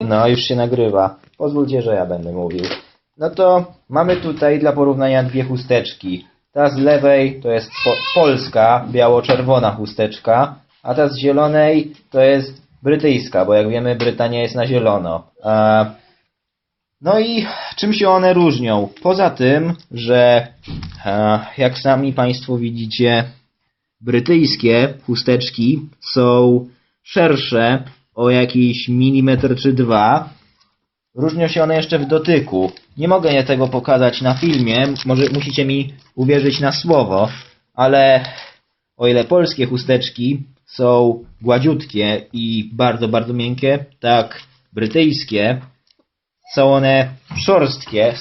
No, już się nagrywa. Pozwólcie, że ja będę mówił. No to mamy tutaj dla porównania dwie chusteczki. Ta z lewej to jest po polska, biało-czerwona chusteczka, a ta z zielonej to jest brytyjska, bo jak wiemy Brytania jest na zielono. E, no i czym się one różnią? Poza tym, że jak sami Państwo widzicie, brytyjskie chusteczki są szersze o jakiś milimetr czy dwa. Różnią się one jeszcze w dotyku. Nie mogę tego pokazać na filmie, może musicie mi uwierzyć na słowo, ale o ile polskie chusteczki są gładziutkie i bardzo, bardzo miękkie, tak brytyjskie są one szorstkie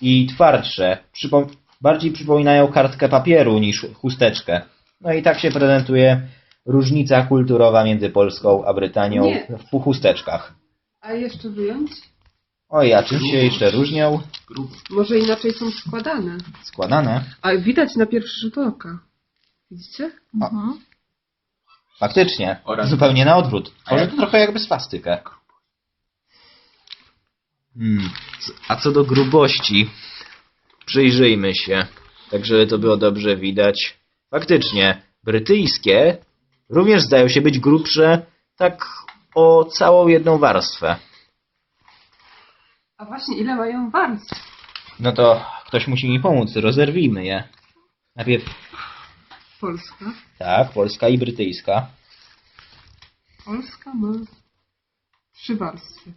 i twardsze. Przypo bardziej przypominają kartkę papieru niż chusteczkę. No i tak się prezentuje różnica kulturowa między Polską a Brytanią Nie. w chusteczkach. A jeszcze wyjąć? Oj, a czym się jeszcze różnią? Może inaczej są składane. Składane? A widać na pierwszy rzut oka. Widzicie? Mhm. Faktycznie. Oraz- Zupełnie na odwrót. A Może jak- to trochę jakby swastykę. Hmm. A co do grubości, przyjrzyjmy się, tak żeby to było dobrze widać. Faktycznie, brytyjskie również zdają się być grubsze tak o całą jedną warstwę. A właśnie, ile mają warstw? No to ktoś musi mi pomóc, rozerwijmy je. Najpierw Polska. tak, polska i brytyjska. Polska ma trzy warstwy.